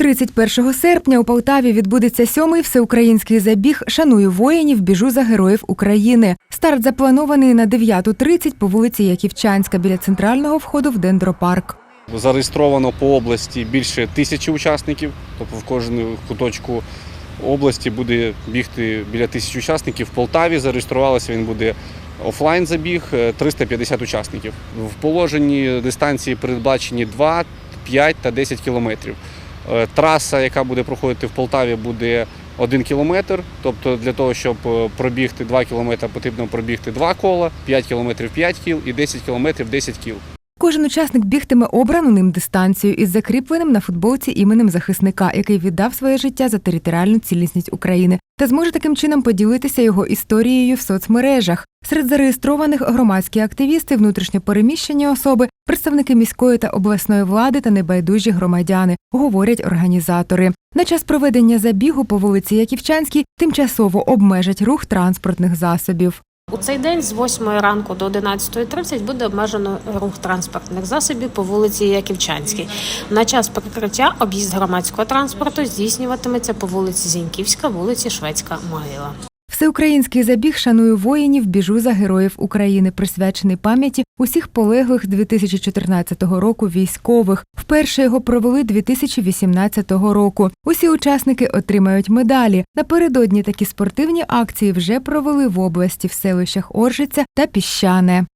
31 серпня у Полтаві відбудеться сьомий всеукраїнський забіг Шаную воїнів, біжу за героїв України. Старт запланований на 9.30 по вулиці Яківчанська біля центрального входу в дендропарк. Зареєстровано по області більше тисячі учасників, тобто в кожному куточку області буде бігти біля тисячі учасників. В Полтаві зареєструвалося він буде офлайн забіг е, 350 учасників. В положенні дистанції передбачені 2, 5 та 10 кілометрів. Е, Траса, яка буде проходити в Полтаві, буде 1 кілометр. Тобто для того, щоб е, пробігти 2 кілометри, потрібно пробігти 2 кола, 5 кілометрів 5 кіл і 10 кілометрів 10 кіл. Кожен учасник бігтиме обрану ним дистанцію із закріпленим на футболці іменем захисника, який віддав своє життя за територіальну цілісність України, та зможе таким чином поділитися його історією в соцмережах. Серед зареєстрованих громадські активісти, внутрішньо переміщені особи, представники міської та обласної влади та небайдужі громадяни, говорять організатори. На час проведення забігу по вулиці Яківчанській тимчасово обмежать рух транспортних засобів. У цей день з 8 ранку до 11.30 буде обмежено рух транспортних засобів по вулиці Яківчанській. На час прикриття об'їзд громадського транспорту здійснюватиметься по вулиці Зіньківська, вулиці Шведська могила. Всеукраїнський забіг шаную воїнів, біжу за героїв України, присвячений пам'яті усіх полеглих 2014 року військових. Вперше його провели 2018 року. Усі учасники отримають медалі. Напередодні такі спортивні акції вже провели в області в селищах Оржиця та Піщане.